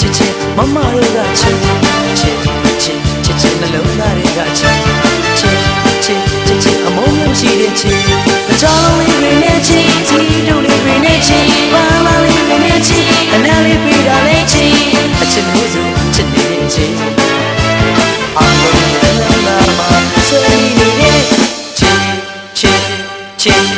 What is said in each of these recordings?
ချစ်ချစ်မမတို့ကချစ်ချစ်ချစ်ချစ်ချစ်နှလုံးသားတွေကချစ်ချစ်ချစ်ချစ်ချစ်အမုန်းမျိုးရှိတဲ့ချစ်အကြောင်းလေးတွေနဲ့ချစ်ချစ်တို့လေးတွေနဲ့ချစ်ဘာမှလေးတွေနဲ့ချစ်အနာလေးတွေတာလေးချစ်အချစ်မျိုးစုံချစ်နေတဲ့ချစ်အမုန်းနှလုံးသားမှာဆွေးနေတဲ့ချစ်ချစ်ချစ်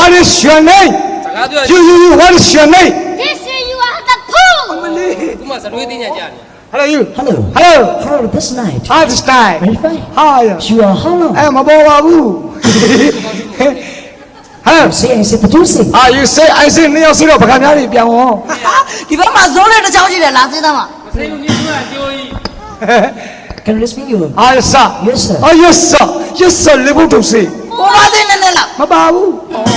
what is your name စကားပြော you you you what is your name This is you are the fool. ခုမှစတွေးသိညာကြတယ် hello you hello hello hello this night how this time very fine hi you are how long အဲမပေါ်ပါဘူး hello say I said the two say ah you say I say နှစ်ယောက်ဆိုတော့ဗကားများတွေပြောင်းအောင်ဒီဘက်မှာဇုံးလေးတစ်ချောင်းရှိတယ်လားစဉ်းစားမှာမစိမ့်ဘူးမြင်းကကြိုးကြီး can you speak you ah yes sir Yes, sir. oh yes sir yes sir လေဘုတ်တုံစေးကိုပါသိနေနေလားမပါဘူး come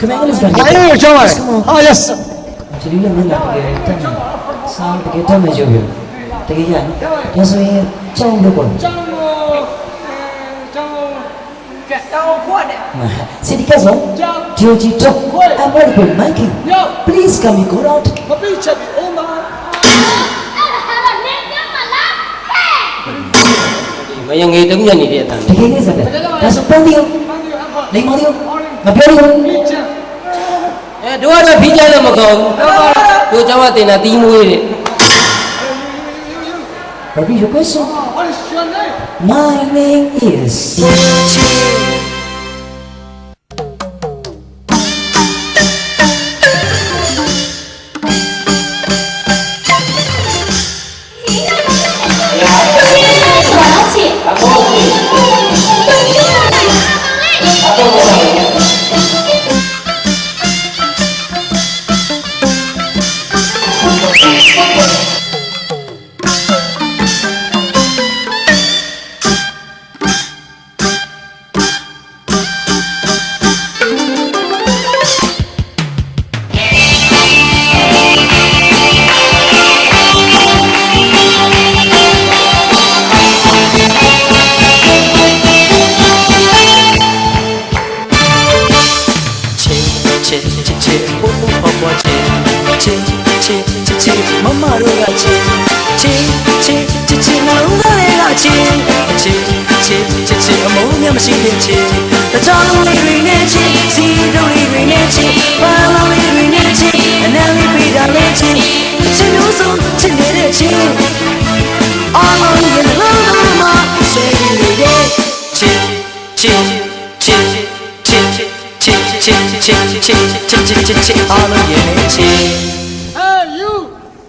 Can I English guys? Ah, yes. Jadi lu mana pakai item? Sang pakai item aja gitu. Tapi kan, yang saya cang dulu kan. Cang Sindika zo, Joji to, I'm ready for Mikey. Please come and go out. Ngayang ngayang niya ni Dietan. Tigay niya sa bed. Nasa pwede yun. Lay mo yun. Mabiyari yun. တို့ကတော့ဖိကြလို့မကောင်းဘူးတို့ကျောင်းကတင်တာတီးမွေးတယ် What is your question? My name is. မရှိတဲ့ချစ်တချောင်းလုံးလေးတွေနဲ့ချစ်စီတုံးလေးတွေနဲ့ချစ်ပါလုံးလေးတွေနဲ့ချစ်အနံလေးပေးတာလေးချစ်ချစ်လို့ဆုံးချစ်နေတဲ့ချစ် All on your love my say you did ချစ်ချစ်ချစ်ချစ်ချစ်ချစ်ချစ်ချစ်ချစ်ချစ်ချစ်ချစ် All on your name ချစ် Hey you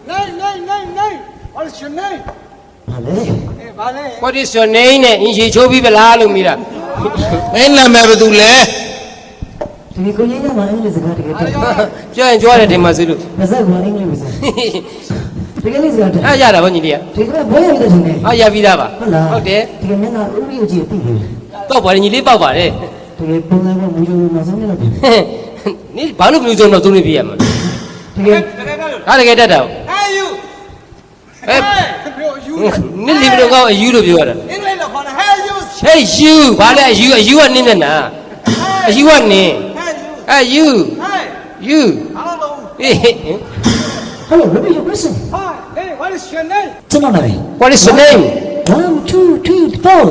Nay nay nay nay What's your name Hello. အေးဗာလဲ What is your name နဲ့အင်ရှင်ချိုးပြီးပလားလို့မိတာမင်းနာမည်ဘာတူလဲဒီကိုရေးရမှာအင်္ဂလိပ်စကားတကယ်တော့ပြောရင်ကြွားတယ်တင်ပါစို့လို့မစက်ကအင်္ဂလိပ်ပါစတကယ်လေးစကားတအားရတာဗောညီလေးကဒီကဘွဲရတဲ့ရှင်နေအားရပြီးသားပါဟုတ်လားဟုတ်တယ်ဒီကမျက်နှာဥရိယကြီးသိတယ်တော့ပါတယ်ညီလေးပေါက်ပါတယ်တကယ်ပုံစံကမူယူမဆုံးနေတော့ဒီနင်ဘာလို့မျိုးစုံတော့သုံးနေပြရမှာကယ်ဒါတကယ်တတ်တာ hey you အဲပြော you နင်ဒီလိုကောအယူလို့ပြောရတာအင်္ဂလိပ်လိုခေါ်တာ hey you Hey you ဘာလဲအယူအယူကနင်းနေတာအယူကနင်း hey you အဲ you hey you အားလုံးဟေး Hello, what is your question? hi hey what is your name ကျွန်တော်နာမည် What is your name One, two, three, four.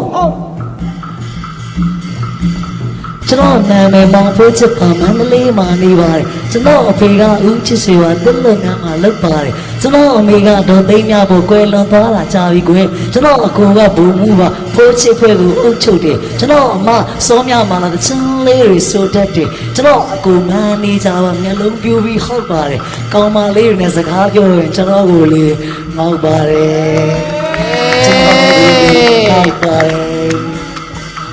ကျွန်တော်နာမည်မောင်ဖိုးချစ်ပါမန္တလေးမှာနေပါတယ်ကျွန်တော်အဖေကဦးချစ်စေပါတက်လက်ငန်းမှာလုပ်ပါတယ်ကျွန်တော်အမေကဒေါ်သိန်းများဖို့ကွယ်လွန်သွားတာကြာပြီကွယ်ကျွန်တော်အကူကဘူမှုပါဖိုးချစ်ဖွဲ့ကိုအုပ်ချုပ်တယ်ကျွန်တော်အမစောမြမာလာတချင်လေးတွေဆိုတတ်တယ်ကျွန်တော်အကူမန်းနေကြပါမျက်လုံးပြူပြီးဟောက်ပါတယ်ကောင်းမလေးတွေနဲ့စကားပြောရင်ကျွန်တော်ကိုလေငေါက်ပါတယ်ကျွန်တော်ကိုလေငေါက်ပါတယ်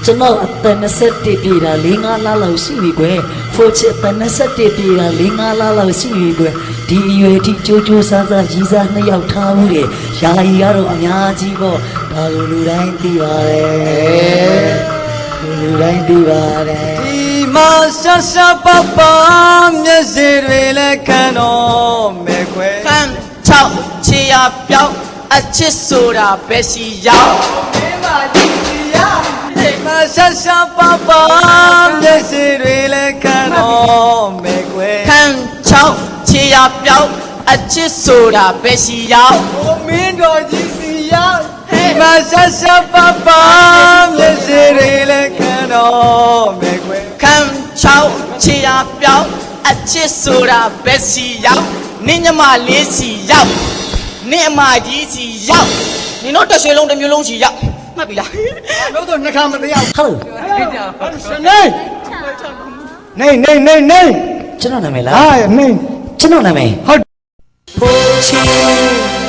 ကျွန်တော်အသက်21ပြည်တာ၄၅လလောက်ရှိပြီကွယ်ဖိုချစ်အသက်21ပြည်တာ၄၅လလောက်ရှိပြီကွယ်ဒီအရွယ်ထိကြိုးကြိုးစားစားကြီးစားနှစ်ယောက်ထားမှုတွေယာယီကတော့အများကြီးပေါ့ဒါလိုလူတိုင်းသိပါတယ်လူတိုင်းသိပါတယ်ဒီမှာရှာရှာပပမျက်စိတွေလည်းခံတော့မယ်ခွဲခန်းချောက်ချေရပြောင်းအချစ်ဆိုတာပဲရှိရောက်ဒီ မှာရှာရှာပပမျက်စိတွေလည်းခံတော့မယ်ခွဲခန်းချောက်ချေရပြောင်းအချစ်ဆိုတာပဲရှိရောက်ဟိုမင်းတော်ကြီးစီရောက်ဒီမှာရှာရှာပပမျက်စိတွေလည်းခံတော့မယ်ခွဲခန်းချောက်ချေရပြောင်းအချစ်ဆိုတာပဲရှိရောက်နင်းညမလေးစီရောက်နင်းအမကြီးစီရောက်နင်တို့တစ်ရွှေလုံးတစ်မျိုးလုံးစီရောက် မှတ်ပြီလားလို့တော့နှခါမတရားဟယ်လိုရှင်နေနေနေနေနေကျွန်တော်နာမည်လားဟာနေကျွန်တော်နာမည်ချစ်